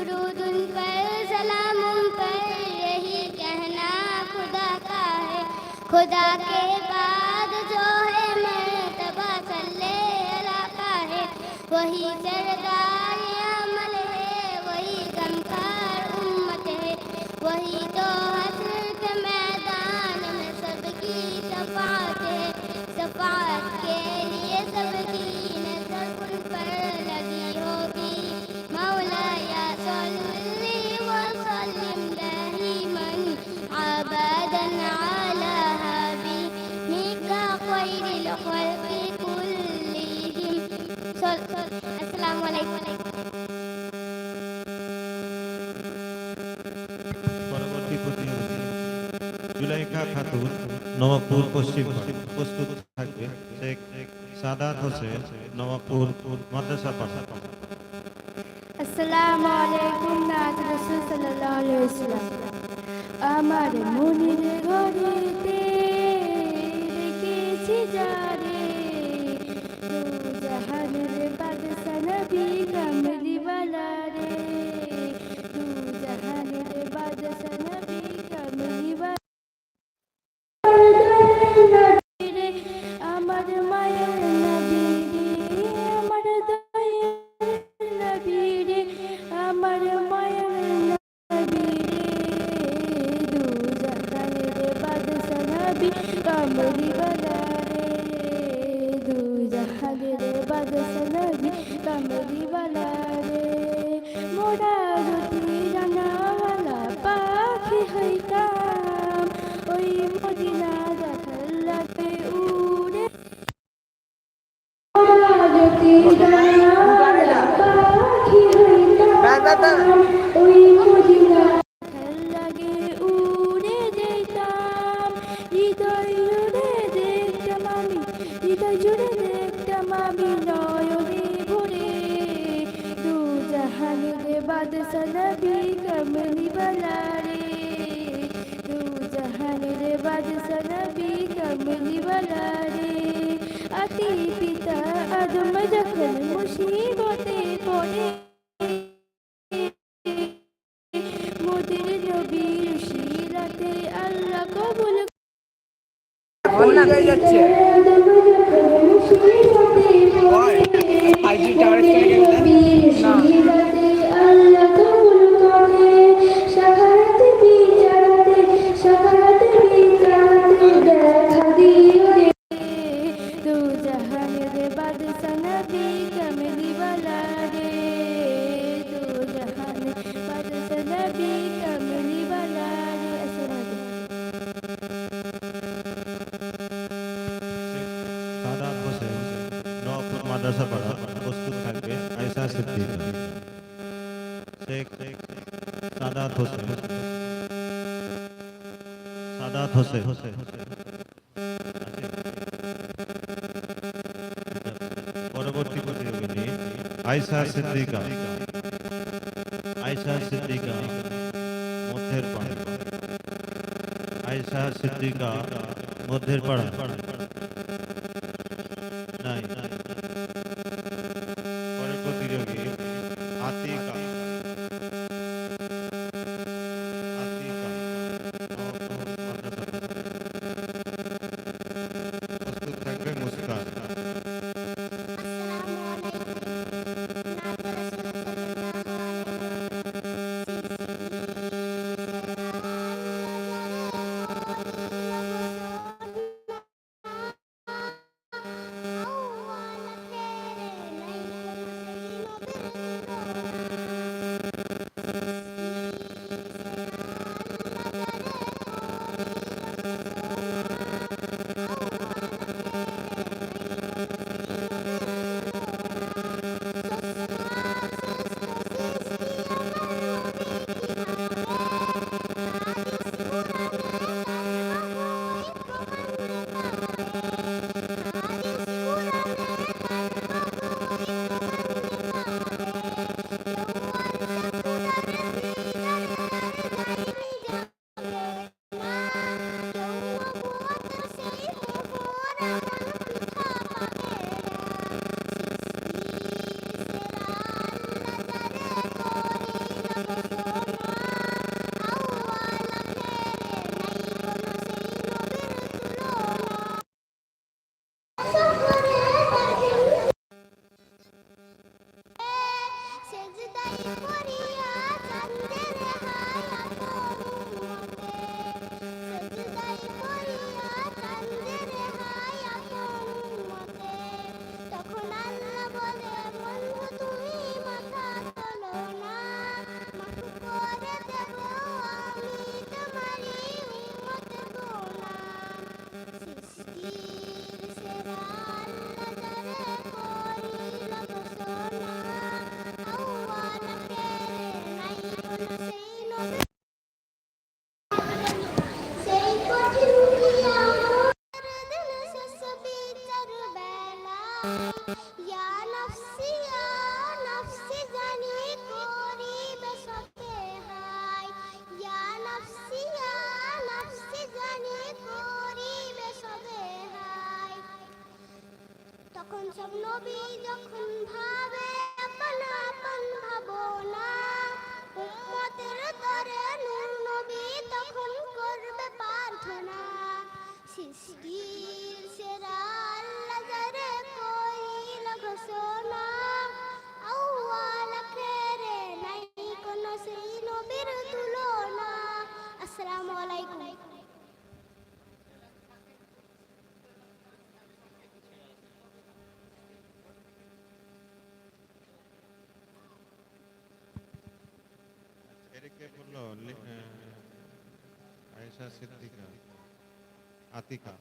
पर सलाम पर यही कहना खुदा के बाद जो है मरतबा सल्ले अला का है। वही আসসালামু আলাইকুম। পরবর্তী নবাবপুর পশ্চিম প্রস্তুত থাকবে শেখ সাদাত হোসেন নবাবপুর মাদ্রাসা পাশা আসসালামু আলাইকুম নাজ রাসূল সাল্লাল্লাহু আলাইহি ওয়াসাল্লাম। আমার মনির ঘরেতে দেখেছি যারে। জাহানের বাদে la. যদি ডানাওয়ালা পাখি হইতাম ওই মদিনা सिद्दीका आयशा सिद्दीका मध्यर आयशा सिद्दीका मध्यर নবী যখন ভাবে আপন আপন ভাবনা উম্মতের তরে নূর নবী তখন করবে প্রার্থনা। সৃষ্টির সেরা আল্লাহ যারে কইল ঘোষণা, আউয়াল আখেরে নাই কোন সেই নবীর তুলনা। আসসালামু আলাইকুম। A esa Aisha Siddiqa, Atika.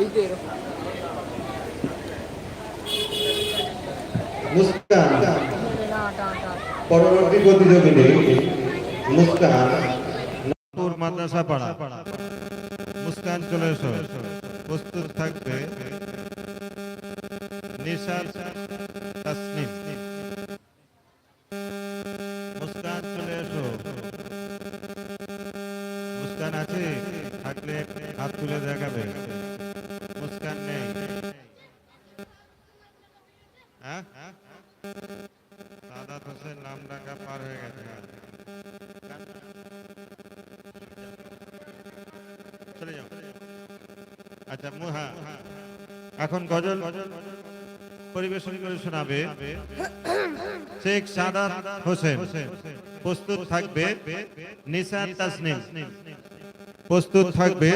এই এরকম মুস্কান। পরবর্তী প্রতিযোগিনী মুস্কান। নূর মাদ্রাসা পাড়া। মুস্কান চলে এসো। প্রস্তুত থাকবে। নিশাদ এখন গজল পরিবেশন করে শোনাবে, শেখ সাদাত হোসেন প্রস্তুত থাকবে নিসার তাসনিম। প্রস্তুত থাকবে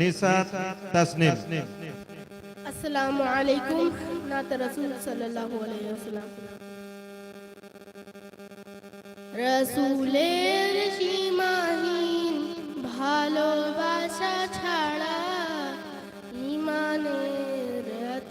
নিসার তাসনিম। আসসালামু আলাইকুম, নাত রাসূল সাল্লাল্লাহু আলাইহি ওয়াসাল্লাম। রসুলের সীমাহীন ভালোবাসা ছাড়া ইমানের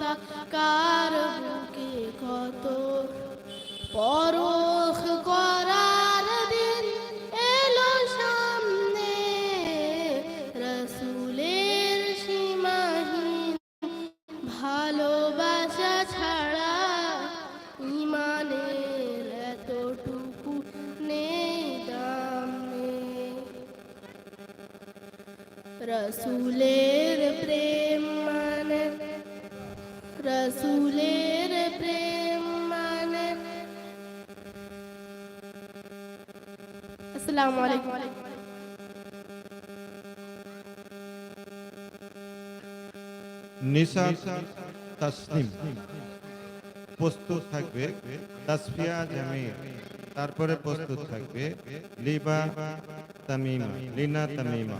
গভীরতা তাসনিম। প্রস্তুত থাকবে তাসফিয়া জামির তারপরে প্রস্তুত থাকবে লিবা তামিমা লিনা তামিমা।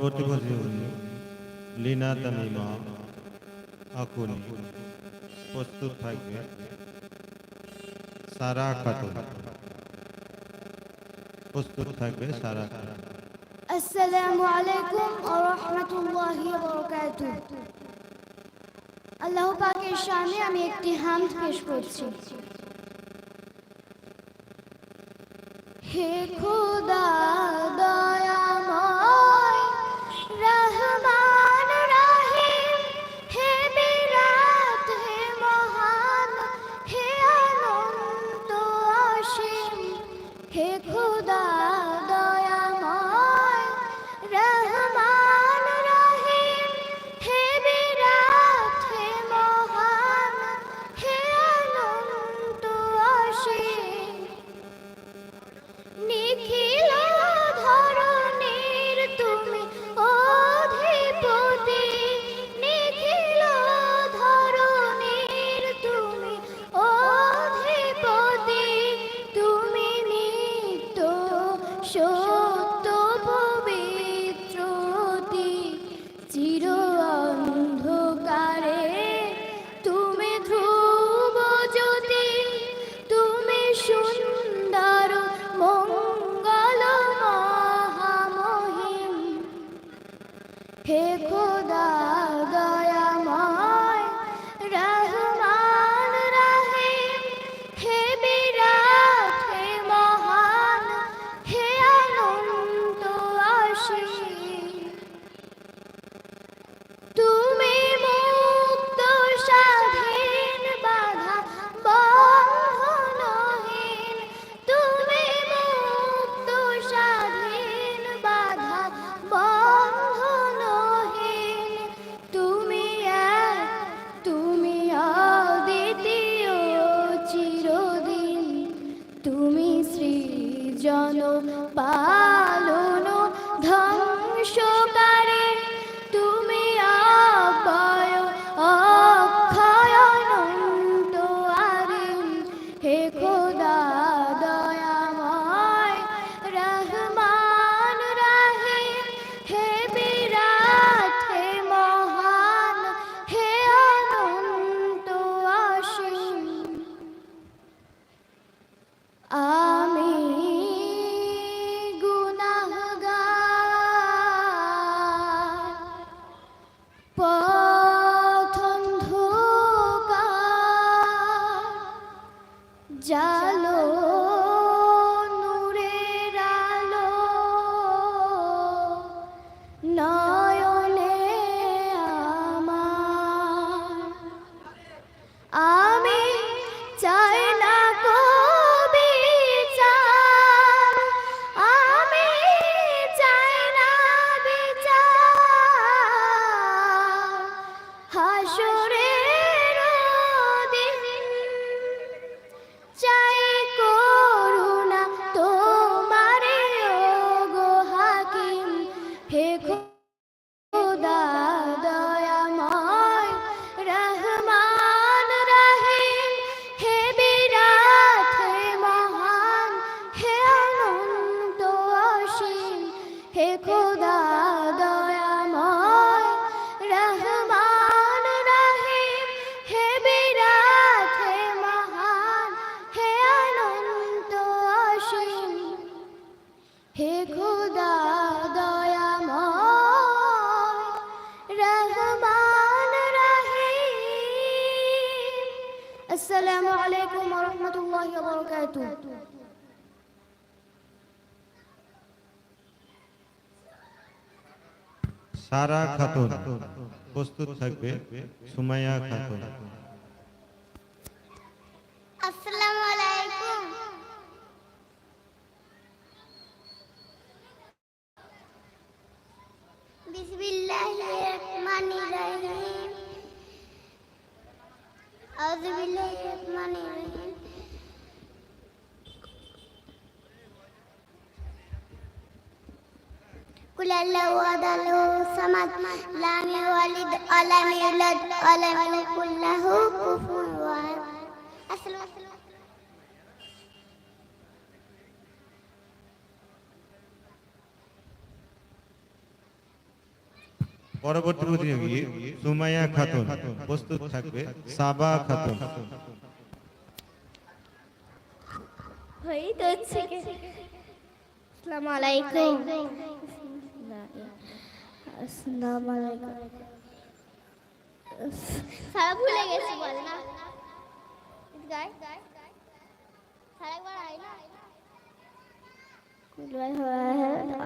পরবর্তী বলছি লীনা তামিমা আকুনি প্রস্তুত থাকবে সারা খাতুন প্রস্তুত থাকবে সারা আসসালামু আলাইকুম ওয়া রাহমাতুল্লাহি ওয়া বারাকাতুহু আল্লাহ পাকের সামনে আমি একটি হামদ পেশ করছি হে খো সারা খাতুন। প্রস্তুত থাকবে সুমাইয়া খাতুন। পরবর্তী প্রতিযোগী সুমাইয়া খাতুন প্রস্তুত থাকবে, সাবা খাতুন। আসসালামু আলাইকুম আসসালামু আলাইকুম সারা ভুলে গেছি বল না। গাই সারা একবার আয় না।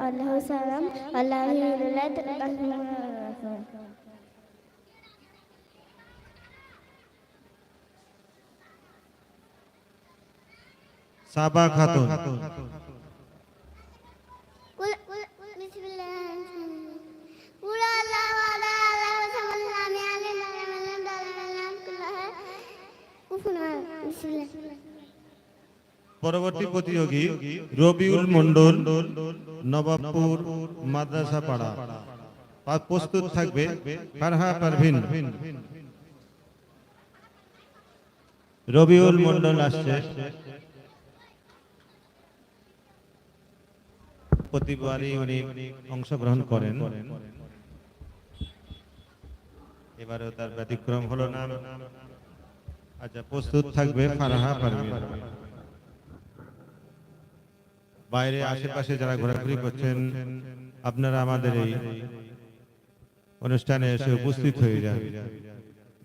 আল্লাহ সালাম আল্লাহ সাবা খাতুন পরবর্তী প্রতিযোগী রবিউল মন্ডল নবাবপুর মাদ্রাসা পাড়া। প্রস্তুত থাকবে ফারহা পারভিন। রবিউল মন্ডল আসছে। প্রতিবারই উনি অংশগ্রহণ করেন। এবারেও তার ব্যতিক্রম হলো না। আচ্ছা প্রস্তুত থাকবে ফারহা পারভিন। বাইরে আশেপাশে যারা ঘোরাঘুরি করছেন আপনারা আমাদের এই অনুষ্ঠানে এসে উপস্থিত হয়ে যান।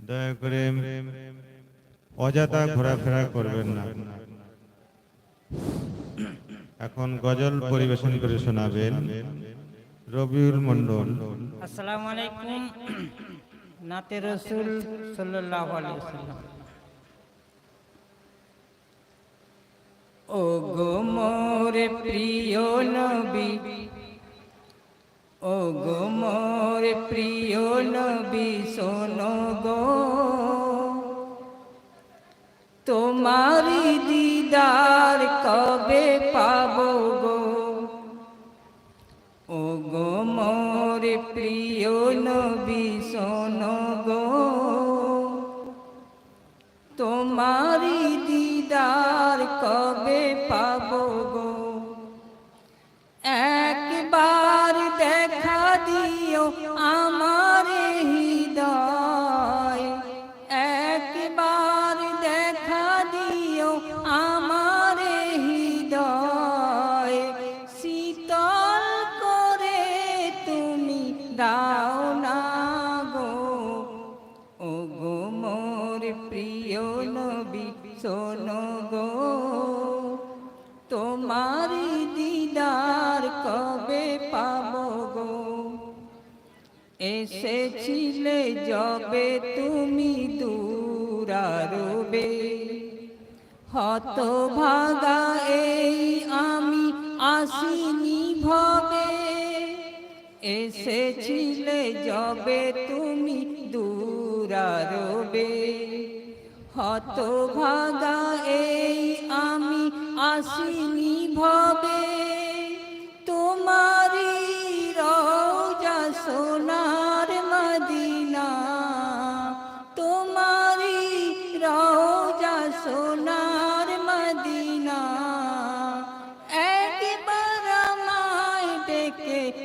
দয়া করে অযথা ঘোরাফেরা করবেন না। এখন গজল পরিবেশন করে শোনাবেন রবিউল মন্ডল আসসালামু আলাইকুম নাতে রসুল সাল্লাল্লাহু আলাইহি ওয়াসাল্লাম। ও গো প্রিয় নবী। ও গো মোর প্রিয় এসেছিলে যবে তুমি দূরারবে হত ভাগা এই আমি আসিনি ভবে। এসেছিলে যবে তুমি দূরারবে হত ভাগা এই আমি আসিনি ভবে।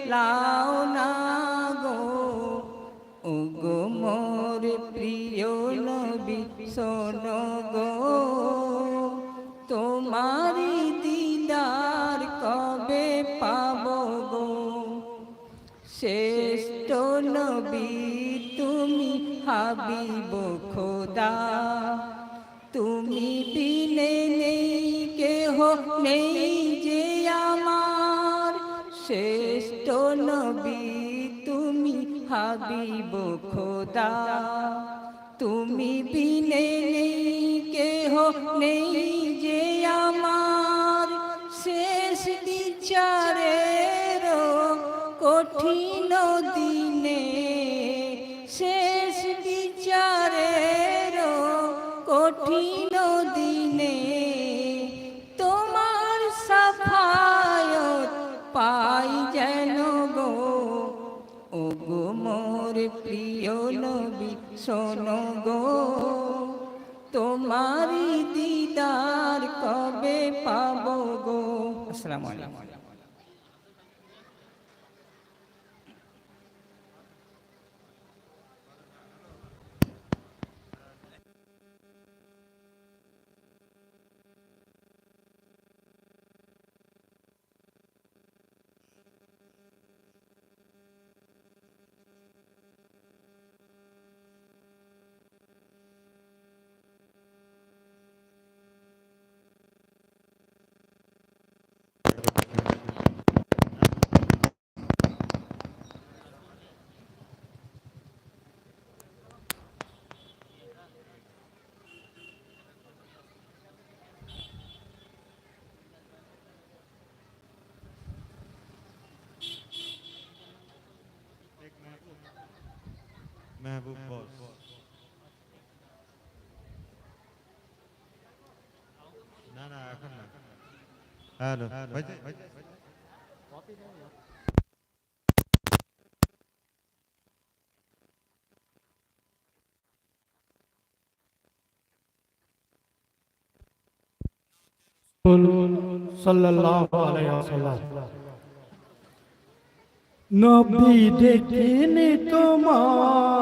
老。হাবিব খোদা। তুমি বিনে কেহ নেই যে আমার। শেষ বিচারের কঠিন দিনে, শেষ বিচারের কঠিন আসসালামু আলাইকুম মেহবুব বস না না এখন না হ্যালো হয়েছে সাল্লাল্লাহু আলাইহি ওয়াসাল্লাম নবী দেখিনি তোমার